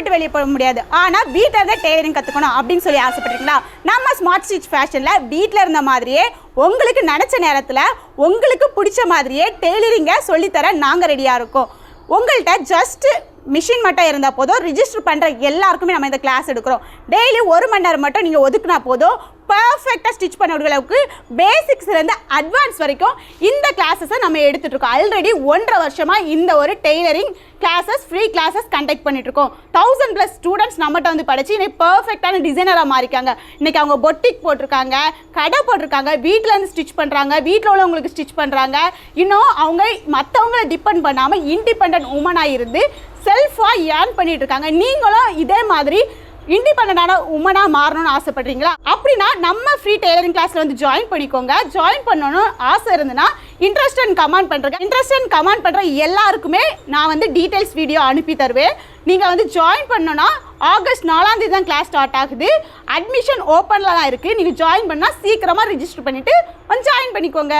விட்டு வெளியே போக முடியாது. ஆனால் வீட்டில் இருந்தே டெய்லரிங் கற்றுக்கணும் அப்படின்னு சொல்லி ஆசைப்பட்டீங்களா நம்ம ஸ்மார்ட் ஸ்டிச் ஃபேஷனில் வீட்டில் இருந்த மாதிரியே உங்களுக்கு நினச்ச நேரத்தில் உங்களுக்கு பிடிச்ச மாதிரியே டெய்லரிங்கை சொல்லித்தர நாங்கள் ரெடியாக இருக்கோம். உங்கள்கிட்ட ஜஸ்ட்டு மிஷின் மட்டும் இருந்தால் போதும். ரிஜிஸ்டர் பண்ணுற எல்லாருக்குமே நம்ம இந்த கிளாஸ் எடுக்கிறோம். டெய்லி ஒரு மணி நேரம் மட்டும் நீங்கள் ஒதுக்குனா போதும். பர்ஃபெக்டாக ஸ்டிச் பண்ண அளவுக்கு பேசிக்ஸ்லேருந்து அட்வான்ஸ் வரைக்கும் இந்த கிளாஸஸை நம்ம எடுத்துகிட்ருக்கோம் ஆல்ரெடி ஒன்றரை வருஷமாக இந்த ஒரு tailoring classes free classes conduct பண்ணிட்டு இருக்கோம் தௌசண்ட் ப்ளஸ் ஸ்டூடெண்ட்ஸ் நம்மகிட்ட வந்து படித்து இன்னைக்கு பர்ஃபெக்டான டிசைனராக மாறிக்காங்க. இன்னைக்கு அவங்க பொட்டிக் போட்டிருக்காங்க கடை போட்டிருக்காங்க வீட்டில் இருந்து ஸ்டிச் பண்ணுறாங்க வீட்டில் உள்ளவங்களுக்கு ஸ்டிச் பண்ணுறாங்க இன்னும் அவங்க மற்றவங்கள டிபெண்ட் பண்ணாமல் இண்டிபெண்ட் உமனாக இருந்து செல்ஃபாக ஏர்ன் பண்ணிட்டு இருக்காங்க நீங்களும் இதே மாதிரி இண்டிபெண்டான உமனாக மாறணும்னு ஆசைப்படுறீங்களா? அப்படின்னா நம்ம ஃப்ரீ டெய்லரிங் கிளாஸில் வந்து ஜாயின் பண்ணிக்கோங்க. ஜாயின் பண்ணணும்னு ஆசை இருந்துன்னா இன்ட்ரெஸ்ட் அண்ட் கமெண்ட் பண்ணுறேன் இன்ட்ரெஸ்ட் அண்ட் கமெண்ட் பண்ணுற எல்லாருக்குமே நான் வந்து டீட்டெயில்ஸ் வீடியோ அனுப்பி தருவேன். நீங்கள் வந்து ஜாயின் பண்ணோன்னா ஆகஸ்ட் நாலாந்தேதி தான் கிளாஸ் ஸ்டார்ட் ஆகுது. அட்மிஷன் ஓப்பனில் தான் இருக்குது நீங்கள் ஜாயின் பண்ணால் சீக்கிரமாக ரிஜிஸ்டர் பண்ணிவிட்டு வந்து ஜாயின் பண்ணிக்கோங்க.